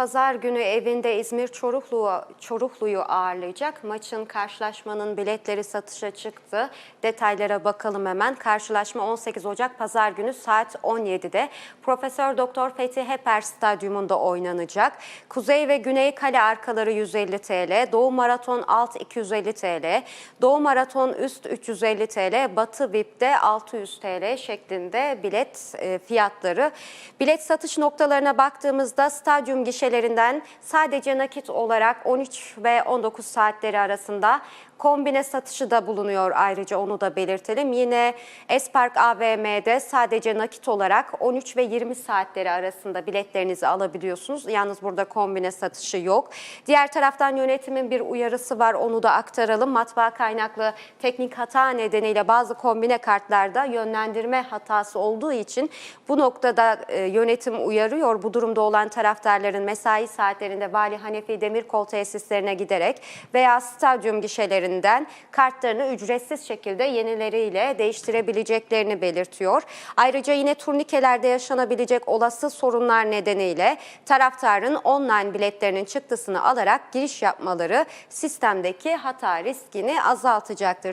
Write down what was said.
Pazar günü evinde İzmir Çoruhlu, Çoruhlu'yu ağırlayacak. Maçın karşılaşmanın biletleri satışa çıktı. Detaylara bakalım hemen. Karşılaşma 18 Ocak Pazar günü saat 17'de Profesör Doktor Fethi Heper Stadyumunda oynanacak. Kuzey ve Güney Kale arkaları 150 TL, Doğu Maraton alt 250 TL, Doğu Maraton üst 350 TL, Batı VIP'de 600 TL şeklinde bilet e, fiyatları. Bilet satış noktalarına baktığımızda stadyum gişelerinden sadece nakit olarak 13 ve 19 saatleri arasında kombine satışı da bulunuyor ayrıca onu da belirtelim. Yine Espark AVM'de sadece nakit olarak 13 ve 20 saatleri arasında biletlerinizi alabiliyorsunuz. Yalnız burada kombine satışı yok. Diğer taraftan yönetimin bir uyarısı var onu da aktaralım. Matbaa kaynaklı teknik hata nedeniyle bazı kombine kartlarda yönlendirme hatası olduğu için bu noktada e, yönetim uyarıyor. Bu durumda olan taraftarların mesai saatlerinde Vali Hanefi Demirkol tesislerine giderek veya stadyum gişelerinden kartlarını ücretsiz şekilde yenileriyle değiştirebileceklerini belirtiyor. Ayrıca yine turnikelerde yaşanabilecek olası sorunlar nedeniyle taraftarın online biletlerinin çıktısını alarak giriş yapmaları sistemdeki hata riskini azaltacaktır.